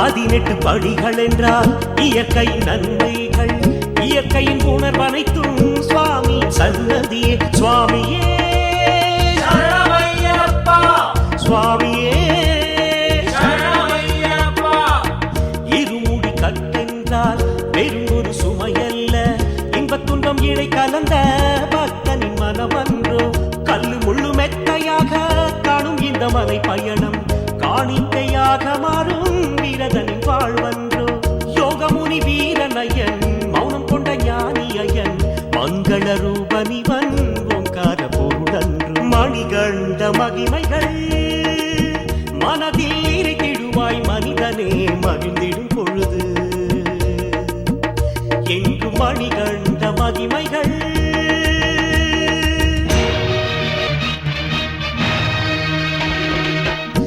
பதினெட்டு படிகள் என்றால் இயற்கை நன்மைகள் இயற்கையின் உணர்வனைத்தும் சுவாமி சன்னதியே சுவாமியே. சுவாமியே. இருமுடி கட்டென்றால் வெறும் ஒரு சுமையல்ல இன்பத் துன்பம் இழை கலந்த பக்தனின் மனமன்றோ கல்லு முள்ளு மெத்தையாக காணும் இந்த மலை பயணம் காணிக்கையாக மாறும். வீரதன் வாழ்வன்றோ. யோகமுனி வீரனயன் மௌனம் கொண்ட ஞானி ஞானியன் மங்கள ரூபனிவன் ஓங்கார பொருளன்று மணிகண்ட மகிமைகள் மனதில் இருக்கிடுவாய் மனிதனே மகிழ்ந்திடும் பொழுது. எங்கு மணிகண்ட மகிமைகள்.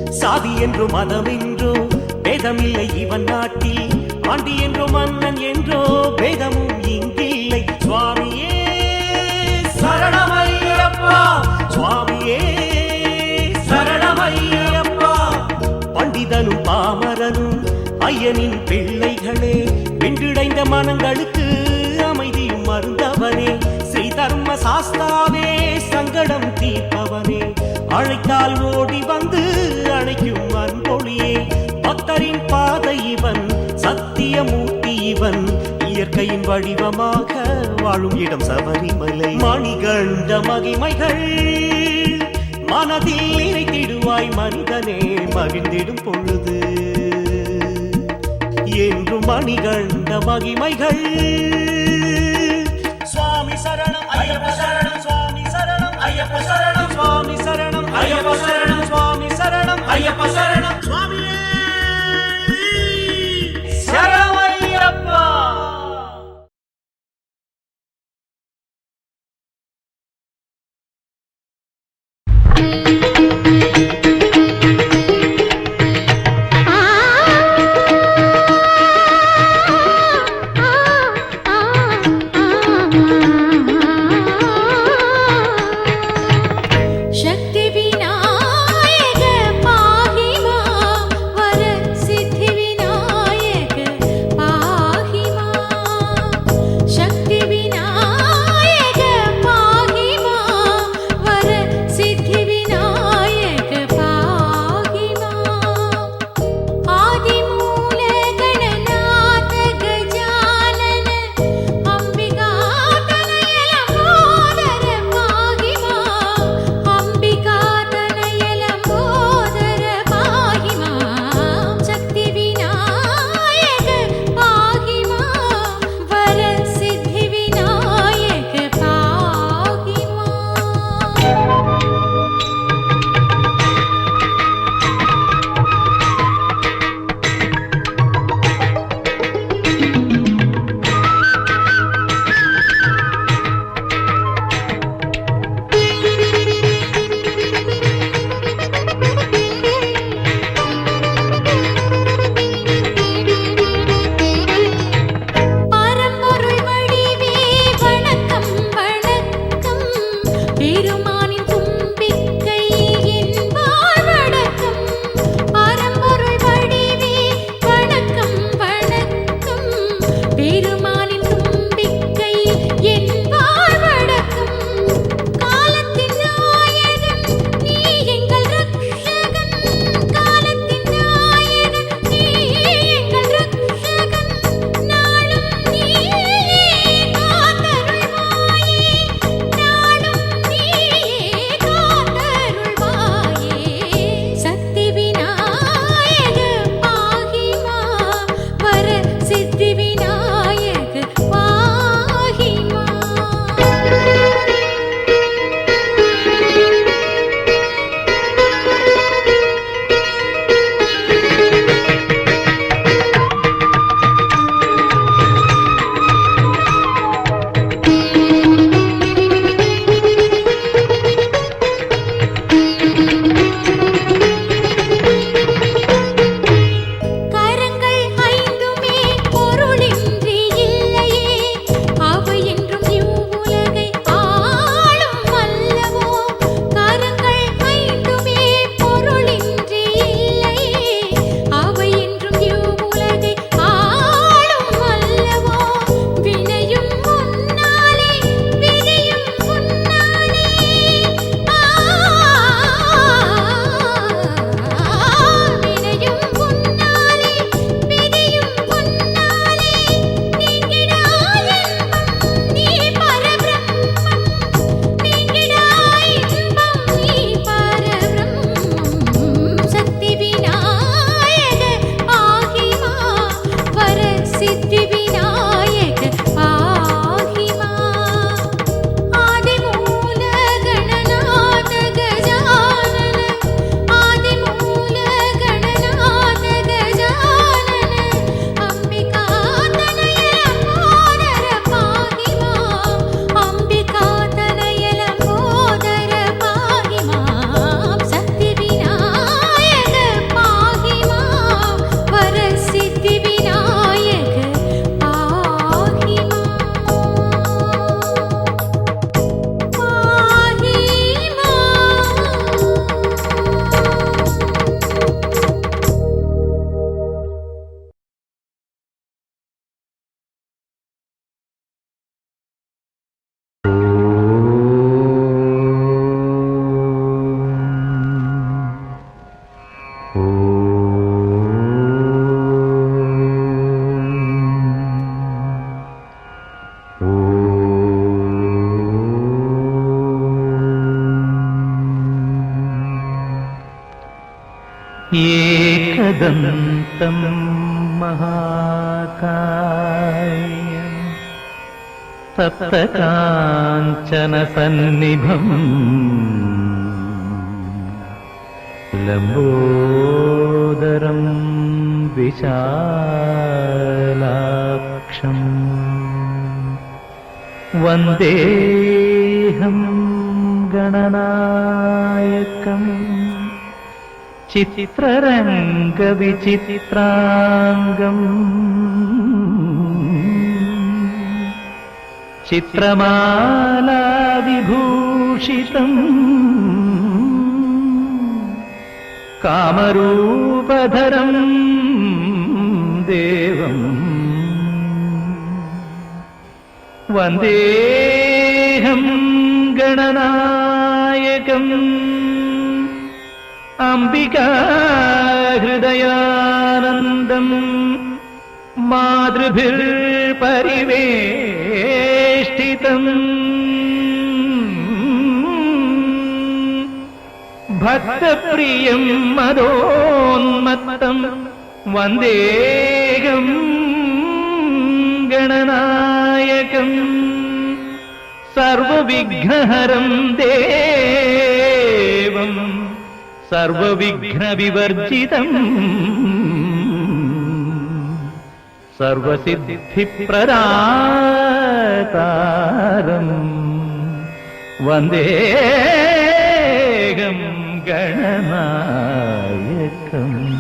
சாதி என்று மனமின் பேதமில்லை இவன் நாட்டில். ஆண்டி என்றோ மன்னன் என்றோ பேதமும் இங்கில்லை. சுவாமியே சரணமையப்பா சுவாமியே சரணமையப்பா பண்டிதனும் பாமரனும் ஐயனின் பிள்ளைகளே வென்றிடைந்த மனங்களுக்கு அமைதியும் மருந்தவனே ஸ்ரீ தர்ம சாஸ்தாவே சங்கடம் தீர்ப்பவனே. அழைத்தால் ஓடி வந்து இசையின் வடிவமாக வாழும் இடம் சபரிமலை. மணிகண்ட மகிமைகள் மனதில் இறைத்திடுவாய் மனிதனே மகிழ்ந்திடும் பொழுது. என்றும் மணிகண்ட மகிமைகள். சுவாமி சரணம் ஐயப்ப சரணம் சுவாமி சரணம் ஐயப்ப சரணம் சுவாமி சரணம் ஐயப்ப சரணம் சுவாமி சரணம் ஐயப்ப சரணம். சுவாமியே! യദന്തം മഹാകാര്യം സപ്തകാഞ്ചനസന്നിഭം ലംബോദരം വിശാലാക്ഷം വന്ദേഹം ഗണനായകം ചിത്രരംഗവിചിത്രാംഗം ചിത്രമാലാവിഭൂഷിതം. കാമരൂപധരം ദേവം. വന്ദേഹം ഗണനായകം. അംബികാ ഹൃദയാനന്ദം മാതൃഭിർ പരിവേഷ്ടിതം ഭക്തപ്രിയം മതോന്മത്തം വന്ദേകം ഗണനായകം. സർവവിഘ്നഹരം ദേ സർവവിഘ്നവിവർജിതം. സർവസിദ്ധിപ്രദാതാരം. വന്ദേഗം ഗണനായകം.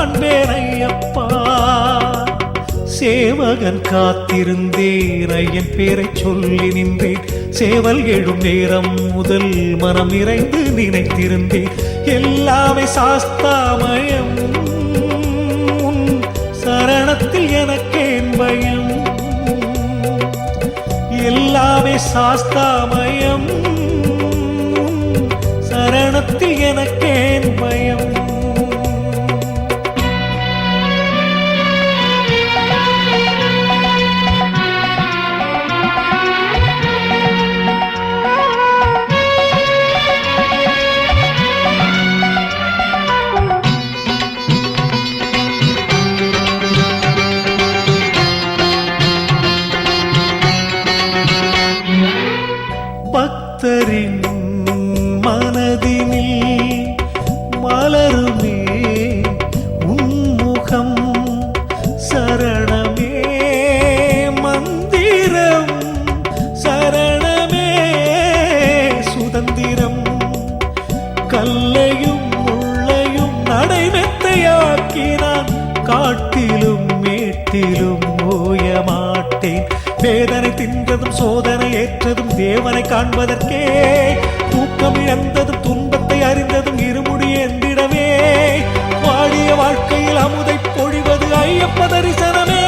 காண்பேனையப்பா. ஐயப்பா சேவகன் காத்திருந்தேன் ஐயன் பேரை சொல்லி நின்றேன். சேவல் எழும் நேரம் முதல் மனம் நிறைந்து நினைத்திருந்தேன். எல்லாமே சாஸ்தாமயம் சரணத்தில் எனக்கேன் பயம். எல்லாமே சாஸ்தாமயம் சரணத்தில் எனக்கேன் பயம். வேதனை சோதனை ஏற்றதும் தேவனை காண்பதற்கே. தூக்கம் இழந்ததும் துன்பத்தை அறிந்ததும் இருமுடி எந்திடவே வாடிய வாழ்க்கையில் அமுதை பொழிவது ஐயப்ப தரிசனமே.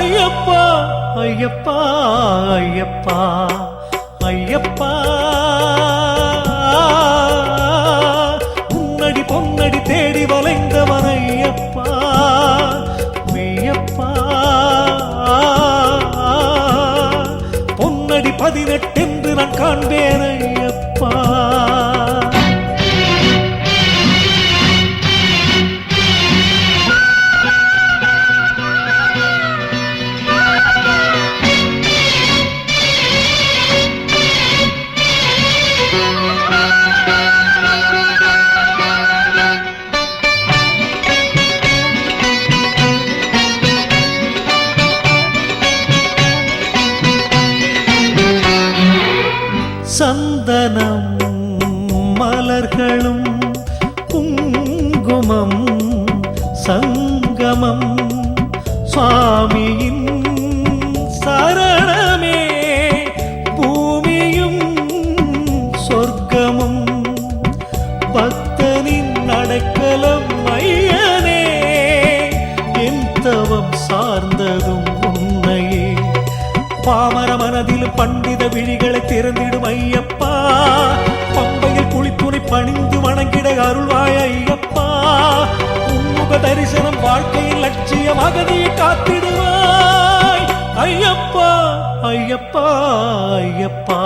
ஐயப்பா ஐயப்பா ஐயப்பா ஐயப்பா. உன்னடி பொன்னடி தேடி வளைந்தவன் ஐயப்பா. காண்பேன் சந்தனம் மலர்களும் குங்குமம் சங்கமம் சுவாமியின் பாமர மனதில் பண்டித விழிகளை திறந்திடும் ஐயப்பா. பம்பையில் குளித்துணை பணிந்து வணங்கிட அருள்வாய் ஐயப்பா. உன்முக தரிசனம் வாழ்க்கையில் லட்சியம் அகதியை காத்திடுவாய். ஐயப்பா ஐயப்பா ஐயப்பா.